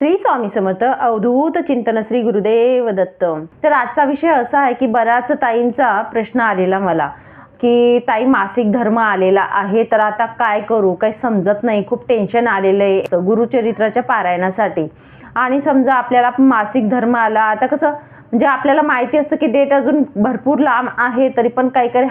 श्री स्वामी समर्थ अवधूत चिंतन श्री गुरुदेव दत्त तर आजचा विषय असा आहे की बराच ताईंचा प्रश्न आलेला मला की ताई मासिक धर्म आलेला आहे तर आता काय करू? काही समजत नाही खूप टेन्शन आलेलं आहे. गुरुचरित्राच्या पारायणासाठी. आणि समजा आपल्याला मासिक धर्म आला आता कसं म्हणजे आपल्याला माहिती असतं की डेट अजून भरपूर लांब आहे तरी पण काही काही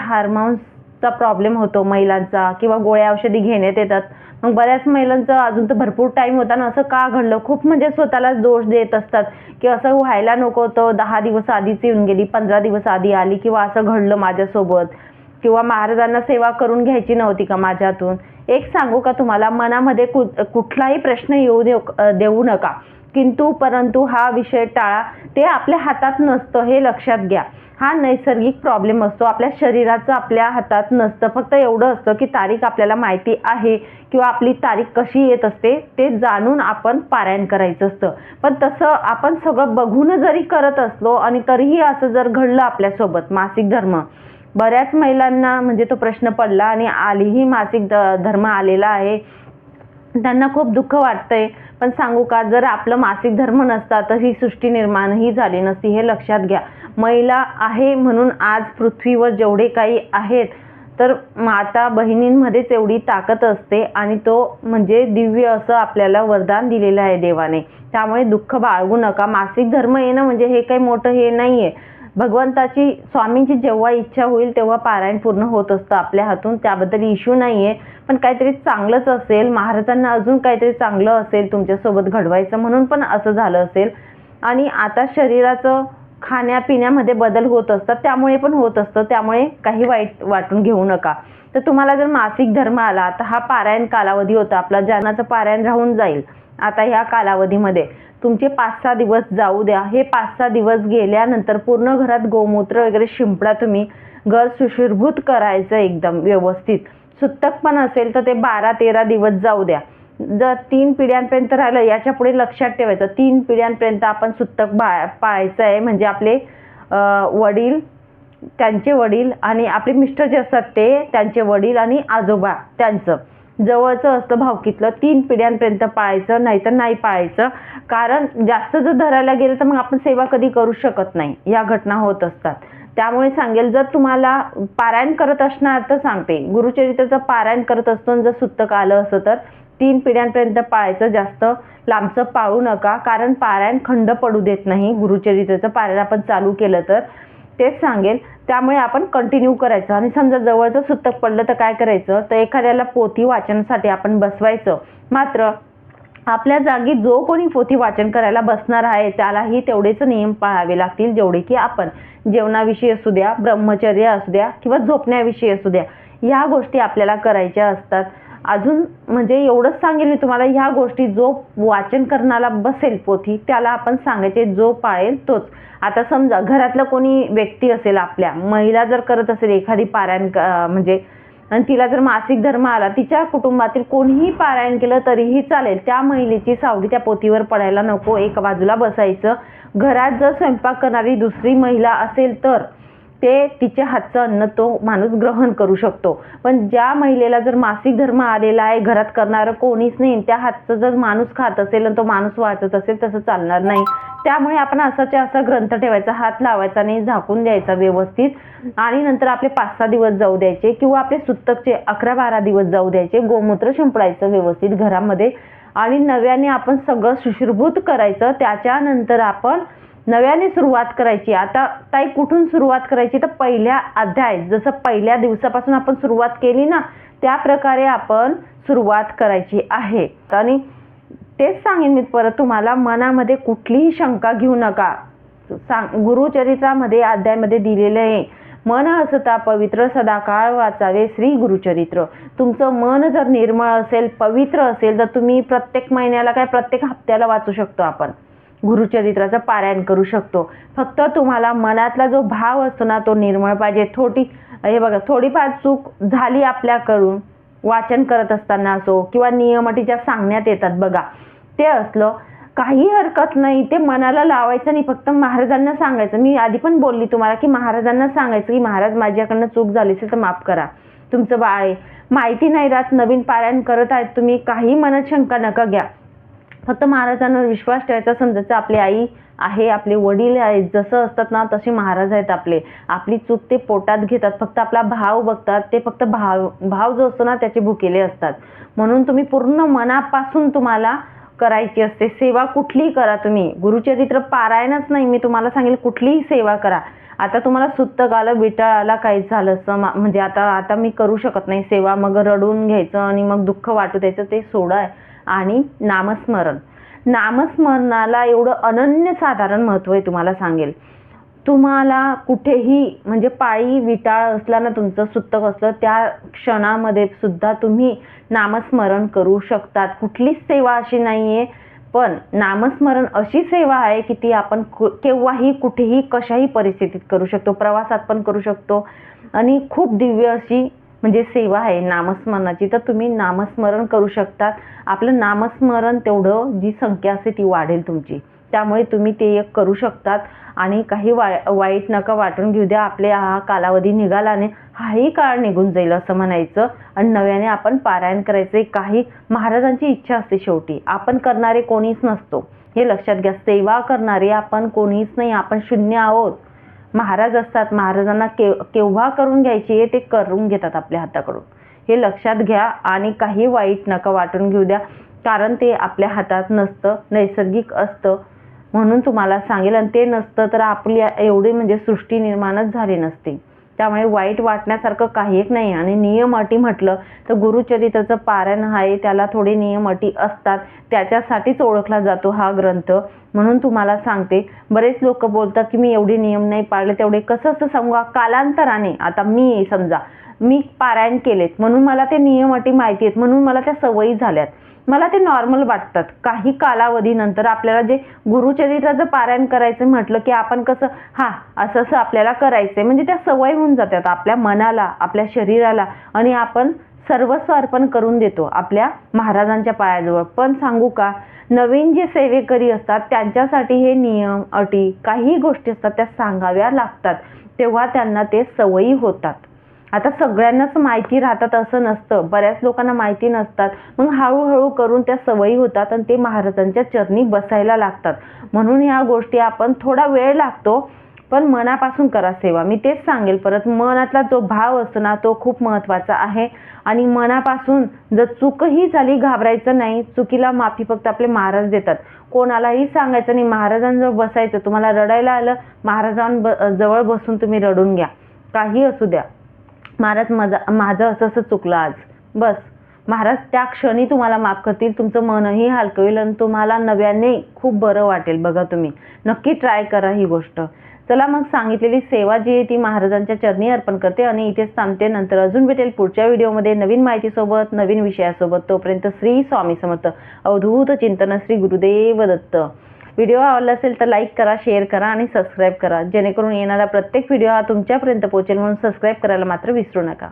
चा प्रॉब्लेम होतो महिलांचा किंवा गोळ्या औषधी घेण्यात येतात. मग बऱ्याच महिलांचं अजून तर भरपूर टाईम होता ना असं का घडलं? खूप म्हणजे स्वतःला दोष देत असतात. की असं व्हायला नको होतं दहा दिवस आधीच येऊन गेली पंधरा दिवस आधी आली किंवा असं घडलं माझ्यासोबत. किंवा महाराजांना सेवा करून घ्यायची नव्हती का माझ्यातून? एक सांगू का तुम्हाला? मनामध्ये कु- कुठलाही प्रश्न येऊ देऊ देऊ नका. किंतु परंतु हा विषय टाळा. ते आपल्या हातात नसतं हे लक्षात घ्या. हा नैसर्गिक प्रॉब्लेम असतो. आपल्या शरीराचं आपल्या हातात नसतं. फक्त एवढं असतं की तारीख आपल्याला माहिती आहे किंवा आपली तारीख कशी येत असते ते जाणून आपण पारायण करायचं असतं. पण तसं आपण सगळं बघून जरी करत असलो आणि तरीही असं जर घडलं आपल्यासोबत मासिक धर्म. बऱ्याच महिलांना म्हणजे तो प्रश्न पडला आणि आलीही मासिक ध- धर्म आलेला आहे. त्यांना खूप दुःख वाटतंय. पण सांगू का जर आपलं मासिक धर्म नसता तर ही सृष्टी निर्माणही झाली नसती हे लक्षात घ्या. महिला आहे म्हणून आज पृथ्वीवर जेवढे काही आहेत तर माता बहिणींमध्ये तेवढी ताकद असते आणि तो म्हणजे दिव्य असं आपल्याला वरदान दिलेलं आहे देवाने. त्यामुळे दुःख बाळगू नका. मासिक धर्म येणं म्हणजे हे काही मोठं हे नाही आहे भगवंताची स्वामींची जेव्हा इच्छा होईल तेव्हा पारायण पूर्ण होत असतं. आपल्या हातून त्याबद्दल इश्यू नाही आहे पण काहीतरी चांगलंच असेल. महाराजांना अजून काहीतरी चांगलं असेल तुमच्यासोबत घडवायचं म्हणून पण असं झालं असेल. आणि आता शरीराचं खाण्यापिण्यामध्ये बदल होत असतात त्यामुळे पण होत असतं त्यामुळे काही वाईट वाटून घेऊ नका. तर तुम्हाला जर मासिक धर्म आला तर हा पारायण कालावधी होता आपला ज्ञानाचं पारायण राहून जाईल. आता ह्या कालावधीमध्ये तुमचे पाच सहा दिवस जाऊ द्या. हे पाच सहा दिवस गेल्यानंतर पूर्ण घरात गोमूत्र वगैरे शिंपडा तुम्ही घर सुशुरभूत करायचं एकदम व्यवस्थित. सुतक पण असेल तर ते बारा तेरा दिवस जाऊ द्या. जर तीन पिढ्यांपर्यंत राहिलं याच्यापुढे लक्षात ठेवायचं. तीन पिढ्यांपर्यंत आपण सुतक बा पाळायचं आहे म्हणजे आपले वडील त्यांचे वडील आणि आपले मिस्टर जे असतात ते त्यांचे वडील आणि आजोबा त्यांचं. जवळचं असतं भावकीतलं तीन पिढ्यांपर्यंत पाळायचं नाही तर नाही पाळायचं कारण जास्त जर धरायला गेलं तर मग आपण सेवा कधी करू शकत नाही. या घटना होत असतात. त्यामुळे सांगेल जर तुम्हाला पारायण करत असणार तर सांगते. गुरुचरित्राचं पारायण करत असतो आणि जर सुत्तक आलं असं तर तीन पिढ्यांपर्यंत पाळायचं जास्त लांबचं पाळू नका. कारण पारायण खंड पडू देत नाही. गुरुचरित्राचं पारायण आपण चालू केलं तर तेच सांगेल. त्यामुळे आपण कंटिन्यू करायचं. आणि समजा जवळचं सुतक पडलं तर काय करायचं? तर एखाद्याला पोथी वाचनासाठी आपण बसवायचं. मात्र आपल्या जागी जो कोणी पोथी वाचन करायला बसणार आहे त्यालाही तेवढेच नियम पाळावे लागतील जेवढे की आपण जेवणाविषयी असू द्या ब्रह्मचर्य असू द्या किंवा झोपण्याविषयी असू द्या ह्या गोष्टी आपल्याला करायच्या असतात. अजून म्हणजे एवढंच सांगेल मी तुम्हाला ह्या गोष्टी जो वाचन करणारा बसेल पोथी त्याला आपण सांगायचे जो पाळेल तोच. आता समजा घरातलं कोणी व्यक्ती असेल आपल्या महिला जर करत असेल एखादी पारायण म्हणजे आणि तिला जर मासिक धर्म आला तिच्या कुटुंबातील कोणीही पारायण केलं तरीही चालेल. त्या महिलेची सावली त्या पोतीवर पडायला नको. एका बाजूला बसायचं. घरात जर स्वयंपाक करणारी दुसरी महिला असेल तर ते तिच्या हातचं अन्न तो माणूस ग्रहण करू शकतो. पण ज्या महिलेला जर मासिक धर्म आलेला आहे घरात करणारं कोणीच नाही त्या हातचं जर माणूस खात असेल आणि तो माणूस वाचत असेल तसं चालणार नाही. त्यामुळे आपण असाच्या असा ग्रंथ ठेवायचा हात लावायचा नाही झाकून द्यायचा व्यवस्थित. आणि नंतर आपले पाच सहा दिवस जाऊ द्यायचे किंवा आपले सुतकचे अकरा बारा दिवस जाऊ द्यायचे गोमूत्र शिंपडायचं व्यवस्थित घरामध्ये. आणि नव्याने आपण सगळं सुश्रभूत करायचं त्याच्यानंतर आपण नव्याने सुरुवात करायची. आता ताई कुठून सुरुवात करायची? तर पहिल्या अध्याय जसं पहिल्या दिवसापासून आपण सुरुवात केली ना त्या प्रकारे आपण सुरुवात करायची आहे. आणि तेच सांगेन मी परत तुम्हाला मनामध्ये कुठलीही शंका घेऊ नका. सांग गुरुचरित्रामध्ये अध्यायमध्ये दिलेलं आहे मन असता पवित्र सदाकाळ वाचावे श्री गुरुचरित्र. तुमचं मन जर निर्मळ असेल पवित्र असेल तर तुम्ही प्रत्येक महिन्याला काय प्रत्येक हप्त्याला वाचू शकतो आपण. गुरुचरित्राचं पारायण करू शकतो. फक्त तुम्हाला मनातला जो भाव असतो ना तो निर्मळ पाहिजे. थोडी हे बघा थोडीफार चूक झाली आपल्याकडून वाचन करत असताना असो किंवा नियम सांगण्यात येतात बघा. ते असलं काही हरकत नाही. ते मनाला लावायचं नाही. फक्त महाराजांना सांगायचं. मी आधी पण बोलली तुम्हाला की महाराजांना सांगायचं की महाराज माझ्याकडनं चूक झाली असेल तर माफ करा. तुमचं बाळ आहे. माहिती नाही राहत. नवीन पारायण करत आहेत तुम्ही. काही मनात शंका नका घ्या. फक्त महाराजांवर विश्वास ठेवायचा समजायचं आपली आई आहे आपले वडील आहेत जसं असतात ना तसे महाराज आहेत आपले. आपली चूक ते पोटात घेतात फक्त आपला भाव बघतात ते फक्त भाव भाव जो असतो ना त्याचे भुकेले असतात. म्हणून तुम्ही पूर्ण मनापासून तुम्हाला करायची असते. सेवा कुठलीही करा तुम्ही. गुरुचरित्र पारायणच नाही. मी तुम्हाला सांगेल कुठलीही सेवा करा. आता तुम्हाला सुत्तक आलं बिटाळ आला काही झालं असं मा- म्हणजे आता आता मी करू शकत नाही. सेवा मग रडून घ्यायचं आणि मग दुःख वाटू द्यायचं ते सोडा. आणि नामस्मरण. नामस्मरणाला एवढं अनन्य साधारण महत्त्व आहे तुम्हाला सांगेल. तुम्हाला कुठेही म्हणजे पाळी विटाळ असला ना तुमचं सुत्तक असलं त्या क्षणामध्ये सुद्धा तुम्ही नामस्मरण करू शकतात. कुठलीच सेवा अशी नाही आहे पण नामस्मरण अशी सेवा आहे की ती आपण कु- केव्हाही कुठेही कशाही परिस्थितीत करू शकतो. प्रवासात पण करू शकतो. आणि खूप दिव्य अशी म्हणजे सेवा आहे नामस्मरणाची. तर तुम्ही नामस्मरण करू शकतात. आपलं नामस्मरण तेवढं जी संख्या असते ती वाढेल तुमची. त्यामुळे तुम्ही ते एक करू शकतात. आणि काही वाय वाईट नका वाटून घेऊ द्या. आपले हा कालावधी निघालाने हाही काळ निघून जाईल असं म्हणायचं. आणि नव्याने आपण पारायण करायचे काही महाराजांची इच्छा असते शेवटी. आपण करणारे कोणीच नसतो. हे लक्षात घ्या. सेवा करणारे आपण कोणीच नाही. आपण शून्य आहोत. महाराज असतात महाराजांना केव केव्हा करून घ्यायची आहे ते करून घेतात आपल्या हाताकडून. हे लक्षात घ्या आणि काही वाईट नका वाटून घेऊ द्या कारण ते आपल्या हातात नसतं नैसर्गिक असतं म्हणून तुम्हाला सांगेल. आणि ते नसतं तर आपली एवढी म्हणजे सृष्टी निर्माणच झाली नसती. त्यामुळे वाईट वाटण्यासारखं काहीच नाही. आणि नियम अटी म्हटलं तर गुरुचरित्राचं पारायण आहे त्याला थोडे नियम अटी असतात. त्याच्यासाठीच ओळखला जातो हा ग्रंथ. म्हणून तुम्हाला सांगते बरेच लोक बोलतात की मी एवढे नियम नाही पाळले तेवढे कसं असं सांगू? कालांतराने. आता मी समजा मी पारायण केलेत म्हणून मला ते नियम अटी माहिती आहेत म्हणून मला त्या सवयी झाल्यात. मला ते नॉर्मल वाटतात. काही कालावधीनंतर आपल्याला जे गुरुचरित्राचं पारायण करायचं म्हटलं की आपण कसं हा असं असं आपल्याला करायचंय. म्हणजे त्या सवय होऊन जातात आपल्या मनाला आपल्या शरीराला आणि आपण सर्वस्व अर्पण करून देतो आपल्या महाराजांच्या पायाजवळ. पण सांगू का नवीन जे सेवेकरी असतात त्यांच्यासाठी हे नियम अटी काही गोष्टी असतात त्या सांगाव्या लागतात. तेव्हा त्यांना ते सवयी होतात. आता सगळ्यांनाच माहिती राहतात असं नसतं. बऱ्याच लोकांना माहिती नसतात. मग हळूहळू करून त्या सवयी होतात आणि ते महाराजांच्या चरणी बसायला लागतात. म्हणून ह्या गोष्टी आपण थोडा वेळ लागतो पण मनापासून करा सेवा. मी तेच सांगेल. परत मनातला जो भाव असतो ना तो खूप महत्त्वाचा आहे. आणि मनापासून जर चूकही झाली घाबरायचं नाही. चुकीला माफी फक्त आपले महाराज देतात. कोणालाही सांगायचं नाही. महाराजांजवळ बसायचं. तुम्हाला रडायला आलं महाराजां जवळ बसून तुम्ही रडून घ्या. काही असू द्या. महाराज माझा माझं असं असं चुकलं आज. बस. महाराज त्या क्षणी तुम्हाला माफ करतील तुमचं मनही हलकं होईल आणि तुम्हाला नव्याने खूप बरं वाटेल बघा तुम्ही. नक्की ट्राय करा ही गोष्ट. चला मग सांगितलेली सेवा जी आहे ती महाराजांच्या चरणी अर्पण करते आणि इथेच थांबते. नंतर अजून भेटेल पुढच्या व्हिडिओमध्ये नवीन माहितीसोबत नवीन विषयासोबत. तोपर्यंत श्री स्वामी समर्थ. अवधूत चिंतन श्री गुरुदेव दत्त. व्हिडिओ आवडला असेल तर लाईक करा शेअर करा आणि सबस्क्राईब करा. जेणेकरून येणारा प्रत्येक व्हिडिओ हा तुमच्यापर्यंत पोहोचेल म्हणून सबस्क्राईब करायला मात्र विसरू नका.